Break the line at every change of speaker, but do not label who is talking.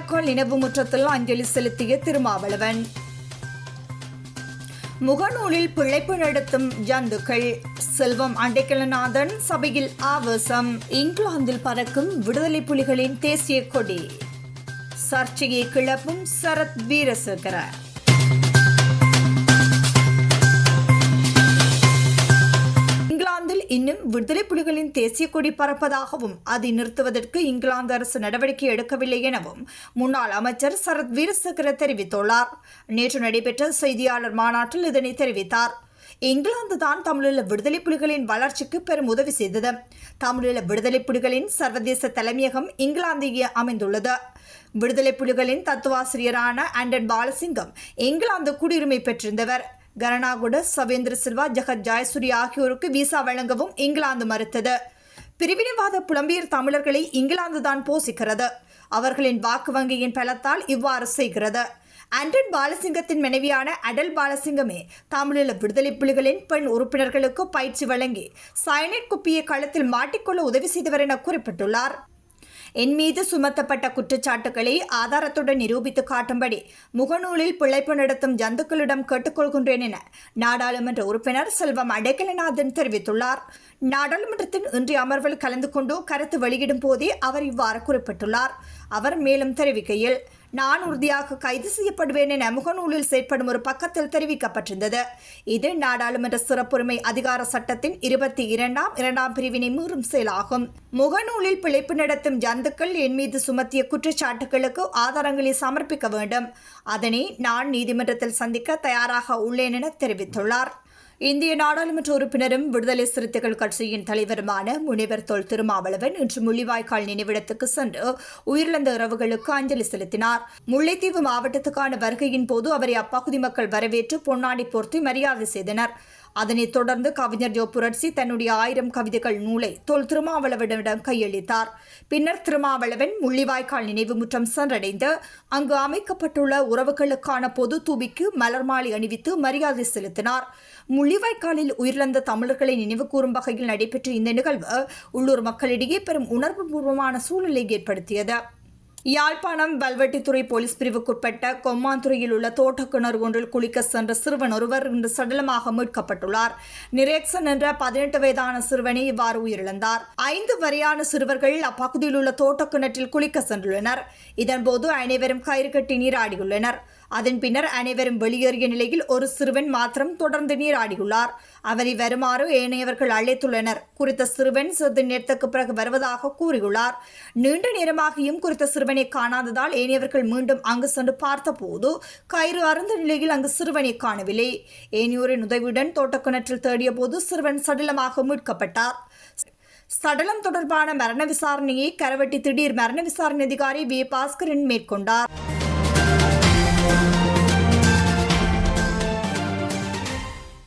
முள்ளிவாய்க்கால் நினைவு முற்றத்தில் அஞ்சலி செலுத்திய திருமாவளவன். முகநூலில் பிழைப்பு நடத்தும் ஜந்துக்கள். செல்வம் அண்டைக்கலநாதன் சபையில் ஆவேசம். இங்கிலாந்தில் பறக்கும் விடுதலை புலிகளின் தேசிய கொடி. சர்ச்சையை கிளப்பும் சரத் வீரசேகர இன்னும் விடுதலை புலிகளின் தேசிய கொடி பறப்பதாகவும் அதை நிறுத்துவதற்கு இங்கிலாந்து அரசு நடவடிக்கை எடுக்கவில்லை எனவும் முன்னாள் அமைச்சர் சரத் வீரசக்கர தெரிவித்துள்ளார். நேற்று நடைபெற்ற செய்தியாளர் மாநாட்டில் இதனை தெரிவித்தார். இங்கிலாந்து தான் தமிழீழ விடுதலை புலிகளின் வளர்ச்சிக்கு பெரும் உதவி செய்தது. தமிழீழ விடுதலை புலிகளின் சர்வதேச தலைமையகம் இங்கிலாந்தில் அமைந்துள்ளது. விடுதலை புலிகளின் தத்துவாசிரியரான ஆண்டன் பாலசிங்கம் இங்கிலாந்து குடியுரிமை பெற்றிருந்தவர். கரணாகுட சவேந்திர சில்வா ஜெகத் ஜாயசூரி ஆகியோருக்கு விசா வழங்கவும் இங்கிலாந்து மறுத்தது. பிரிவினைவாத புலம்பியர் தமிழர்களை இங்கிலாந்து தான் போசிக்கிறது. அவர்களின் வாக்கு வங்கியின் பலத்தால் இவ்வாறு செய்கிறது. ஆண்டன் பாலசிங்கத்தின் மனைவியான அடல் பாலசிங்கமே தமிழீழ விடுதலை புலிகளின் பெண் உறுப்பினர்களுக்கு பயிற்சி வழங்கி சயனைட் குப்பியை களத்தில் மாட்டிக்கொள்ள உதவி செய்தவர் என குறிப்பிட்டுள்ளார். என் மீது சுமத்தப்பட்ட குற்றச்சாட்டுகளை ஆதாரத்துடன் நிரூபித்து காட்டும்படி முகநூலில் பிழைப்பு நடத்தும் ஜந்துக்களிடம் கேட்டுக்கொள்கின்றேன் என நாடாளுமன்ற உறுப்பினர் செல்வம் அடைக்கலநாதன் தெரிவித்துள்ளார். நாடாளுமன்றத்தின் இன்றைய அமர்வில் கலந்து கொண்டு கருத்து வெளியிடும் போதே அவர் இவ்வாறு குறிப்பிட்டுள்ளார். அவர் மேலும் தெரிவிக்கையில் நான் உறுதியாக கைது செய்யப்படுவேன் என முகநூலில் செயற்படும் ஒரு பக்கத்தில் தெரிவிக்கப்பட்டிருந்தது. இது நாடாளுமன்ற சிறப்புரிமை அதிகார சட்டத்தின் இருபத்தி இரண்டாம் இரண்டாம் பிரிவினை மீறும் செயலாகும். முகநூலில் பிழைப்பு நடத்தும் ஜந்துக்கள் என் மீது சுமத்திய குற்றச்சாட்டுகளுக்கு ஆதாரங்களை சமர்ப்பிக்க வேண்டும். அதனை நான் நீதிமன்றத்தில் சந்திக்க தயாராக உள்ளேன் என தெரிவித்துள்ளார். இந்திய நாடாளுமன்ற உறுப்பினரும் விடுதலை சிறுத்தைகள் கட்சியின் தலைவருமான முனைவர் தொல் திருமாவளவன் இன்று முள்ளிவாய்க்கால் நினைவிடத்துக்கு சென்று உயிரிழந்த உறவுகளுக்கு அஞ்சலி செலுத்தினார். முல்லைத்தீவு மாவட்டத்துக்கான வருகையின் போது அவரை அப்பகுதி மக்கள் வரவேற்று பொன்னாடி போர்த்தி மரியாதை செய்தனர். அதனைத் தொடர்ந்து கவிஞர் ஜோ புரட்சி தன்னுடைய ஆயிரம் கவிதைகள் நூலை தொல் திருமாவளவனிடம் கையளித்தார். பின்னர் திருமாவளவன் முள்ளிவாய்க்கால் நினைவு முற்றம் சென்றடைந்து அங்கு அமைக்கப்பட்டுள்ள உறவுகளுக்கான பொது தூபிக்கு மலர் மாலை அணிவித்து மரியாதை செலுத்தினார். முள்ளிவாய்க்காலில் உயிரிழந்த தமிழர்களை நினைவு கூறும் வகையில் நடைபெற்ற இந்த நிகழ்வு உள்ளூர் மக்களிடையே பெரும் உணர்வுபூர்வமான சூழலை ஏற்படுத்தியது. யாழ்ப்பாணம் வல்வெட்டித்துறை போலீஸ் பிரிவுக்குட்பட்ட கொம்மாந்துறையில் உள்ள தோட்டக்கிணறு ஒன்றில் குளிக்க சென்ற சிறுவன் ஒருவர் இன்று சடலமாக மீட்கப்பட்டுள்ளார். நிரேக்சன் என்ற பதினெட்டு வயதான சிறுவனை இவ்வாறு உயிரிழந்தார். ஐந்து வரையான சிறுவர்கள் அப்பகுதியில் உள்ள தோட்டக்கிணற்றில் குளிக்க சென்றுள்ளனர். இதன்போது அனைவரும் கயிறு கட்டி நீராடியுள்ளனர். அதன் பின்னர் அனைவரும் வெளியேறிய நிலையில் ஒரு சிறுவன் மாத்திரம் தொடர்ந்து நீராடியுள்ளார். அவரை வருமாறு ஏனையவர்கள் அழைத்துள்ளனர். குறித்த சிறுவன் சிறிது நேரத்துக்கு பிறகு வருவதாக கூறியுள்ளார். நீண்ட நேரமாகியும் குறித்த சிறுவனை காணாததால் ஏனையவர்கள் மீண்டும் அங்கு சென்று பார்த்தபோது கயிறு அருந்த நிலையில் அங்கு சிறுவனை காணவில்லை. ஏனையோரின் உதவியுடன் தோட்டக்கிணற்றில் தேடிய போது சிறுவன் சடலமாக மீட்கப்பட்டார். சடலம் தொடர்பான மரண விசாரணையை கரவட்டி திடீர் மரண விசாரணை அதிகாரி வி. பாஸ்கரன் மேற்கொண்டார். Thank you.